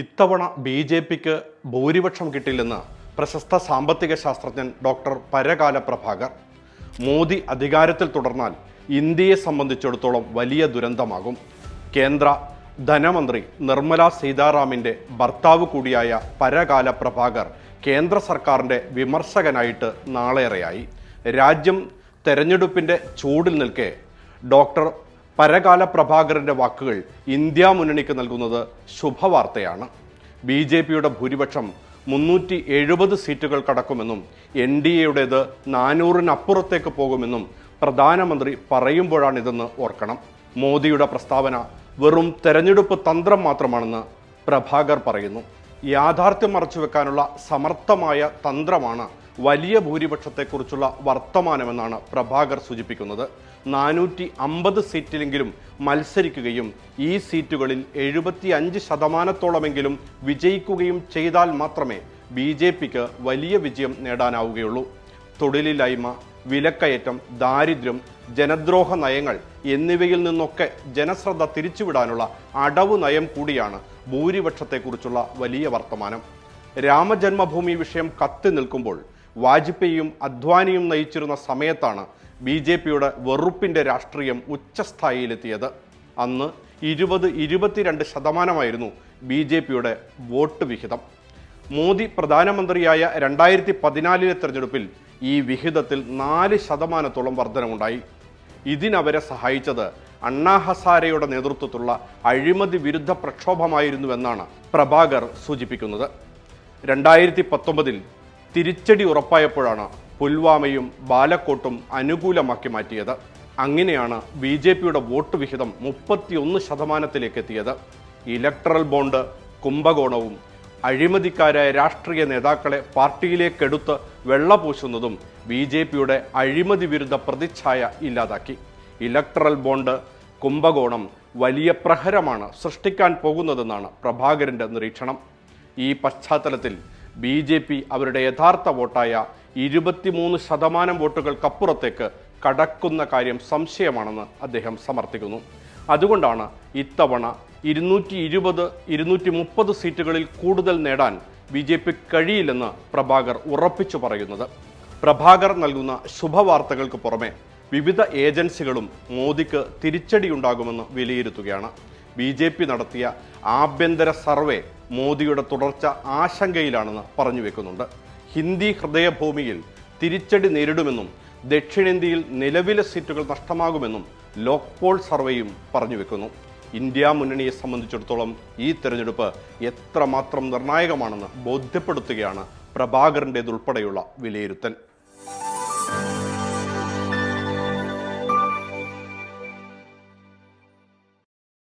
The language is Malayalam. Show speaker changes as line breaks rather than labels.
ഇത്തവണ ബി ജെ പിക്ക് ഭൂരിപക്ഷം കിട്ടില്ലെന്ന് പ്രശസ്ത സാമ്പത്തിക ശാസ്ത്രജ്ഞൻ ഡോക്ടർ പരകാല പ്രഭാകർ. മോദി അധികാരത്തിൽ തുടർന്നാൽ ഇന്ത്യയെ സംബന്ധിച്ചിടത്തോളം വലിയ ദുരന്തമാകും. കേന്ദ്ര ധനമന്ത്രി നിർമ്മല സീതാറാമിന്റെ ഭർത്താവ് കൂടിയായ പരകാല പ്രഭാകർ കേന്ദ്ര സർക്കാരിന്റെ വിമർശകനായിട്ട് നാളേറെയായി. രാജ്യം തെരഞ്ഞെടുപ്പിന്റെ ചൂടിൽ നിൽക്കെ ഡോക്ടർ പരകാല പ്രഭാകരന്റെ വാക്കുകൾ ഇന്ത്യ മുന്നണിക്ക് നൽകുന്നത് ശുഭവാർത്തയാണ്. ബി ജെ പിയുടെ ഭൂരിപക്ഷം മുന്നൂറ്റി എഴുപത് സീറ്റുകൾ കടക്കുമെന്നും എൻ ഡി എയുടേത് നാനൂറിനപ്പുറത്തേക്ക് പോകുമെന്നും പ്രധാനമന്ത്രി പറയുമ്പോഴാണിതെന്ന് ഓർക്കണം. മോദിയുടെ പ്രസ്താവന വെറും തെരഞ്ഞെടുപ്പ് തന്ത്രം മാത്രമാണെന്ന് പ്രഭാകർ പറയുന്നു. യാഥാർത്ഥ്യം മറച്ചുവെക്കാനുള്ള സമർത്ഥമായ തന്ത്രമാണ് വലിയ ഭൂരിപക്ഷത്തെക്കുറിച്ചുള്ള വർത്തമാനമെന്നാണ് പ്രഭാകർ സൂചിപ്പിക്കുന്നത്. നാനൂറ്റി അമ്പത് സീറ്റിലെങ്കിലും മത്സരിക്കുകയും ഈ സീറ്റുകളിൽ എഴുപത്തി അഞ്ച് ശതമാനത്തോളമെങ്കിലും വിജയിക്കുകയും ചെയ്താൽ മാത്രമേ ബി ജെ പിക്ക് വലിയ വിജയം നേടാനാവുകയുള്ളൂ. തൊഴിലില്ലായ്മ വിലക്കയറ്റം ദാരിദ്ര്യം ജനദ്രോഹ നയങ്ങൾ എന്നിവയിൽ നിന്നൊക്കെ ജനശ്രദ്ധ തിരിച്ചുവിടാനുള്ള അടവ് നയം കൂടിയാണ് ഭൂരിപക്ഷത്തെക്കുറിച്ചുള്ള വലിയ വർത്തമാനം. രാമജന്മഭൂമി വിഷയം കത്തി നിൽക്കുമ്പോൾ വാജ്പേയിയും അദ്വാനിയും നയിച്ചിരുന്ന സമയത്താണ് ബി ജെ പിയുടെ വെറുപ്പിന്റെ രാഷ്ട്രീയം ഉച്ചസ്ഥായിയിലെത്തിയത്. അന്ന് ഇരുപത് ഇരുപത്തിരണ്ട് ശതമാനമായിരുന്നു ബി ജെ പിയുടെ വോട്ട് വിഹിതം. മോദി പ്രധാനമന്ത്രിയായ രണ്ടായിരത്തി പതിനാലിലെ തെരഞ്ഞെടുപ്പിൽ ഈ വിഹിതത്തിൽ നാല് ശതമാനത്തോളം വർധനമുണ്ടായി ഇതിനവരെ സഹായിച്ചത് അണ്ണാ ഹസാരയുടെ നേതൃത്വത്തിലുള്ള അഴിമതി വിരുദ്ധ പ്രക്ഷോഭമായിരുന്നുവെന്നാണ് പ്രഭാകർ സൂചിപ്പിക്കുന്നത്. രണ്ടായിരത്തി പത്തൊമ്പതിൽ തിരിച്ചടി ഉറപ്പായപ്പോഴാണ് പുൽവാമയും ബാലക്കോട്ടും അനുകൂലമാക്കി മാറ്റിയത്. അങ്ങനെയാണ് ബി ജെ പിയുടെ വോട്ട് വിഹിതം മുപ്പത്തിയൊന്ന് ശതമാനത്തിലേക്ക് എത്തിയത് ഇലക്ട്രൽ ബോണ്ട് കുംഭകോണവും അഴിമതിക്കാരായ രാഷ്ട്രീയ നേതാക്കളെ പാർട്ടിയിലേക്കെടുത്ത് വെള്ളപൂശുന്നതും ബി ജെ പിയുടെ അഴിമതി വിരുദ്ധ പ്രതിച്ഛായ ഇല്ലാതാക്കി. ഇലക്ട്രൽ ബോണ്ട് കുംഭകോണം വലിയ പ്രഹരമാണ് സൃഷ്ടിക്കാൻ പോകുന്നതെന്നാണ് പ്രഭാകരന്റെ നിരീക്ഷണം. ഈ പശ്ചാത്തലത്തിൽ ബി ജെ പി അവരുടെ യഥാർത്ഥ വോട്ടായ ഇരുപത്തിമൂന്ന് ശതമാനം വോട്ടുകൾക്കപ്പുറത്തേക്ക് കടക്കുന്ന കാര്യം സംശയമാണെന്ന് അദ്ദേഹം സമർത്ഥിക്കുന്നു. അതുകൊണ്ടാണ് ഇത്തവണ ഇരുന്നൂറ്റി ഇരുപത് ഇരുന്നൂറ്റി മുപ്പത് സീറ്റുകളിൽ കൂടുതൽ നേടാൻ ബി ജെ പി കഴിയില്ലെന്ന് പ്രഭാകർ ഉറപ്പിച്ചു പറയുന്നത്. പ്രഭാകർ നൽകുന്ന ശുഭവാർത്തകൾക്ക് പുറമെ വിവിധ ഏജൻസികളും മോദിക്ക് തിരിച്ചടിയുണ്ടാകുമെന്ന് വിലയിരുത്തുകയാണ്. ബി ജെ പി നടത്തിയ ആഭ്യന്തര സർവേ മോദിയുടെ തുടർച്ച ആശങ്കയിലാണെന്ന് പറഞ്ഞു വെക്കുന്നുണ്ട്. ഹിന്ദി ഹൃദയഭൂമിയിൽ തിരിച്ചടി നേരിടുമെന്നും ദക്ഷിണേന്ത്യയിൽ നിലവിലെ സീറ്റുകൾ നഷ്ടമാകുമെന്നും ലോക്പോൾ സർവേയും പറഞ്ഞു വെക്കുന്നു. ഇന്ത്യ മുന്നണിയെ സംബന്ധിച്ചിടത്തോളം ഈ തെരഞ്ഞെടുപ്പ് എത്രമാത്രം നിർണായകമാണെന്ന് ബോധ്യപ്പെടുത്തുകയാണ് പ്രഭാകരന്റേതുൾപ്പെടെയുള്ള വിലയിരുത്തൽ.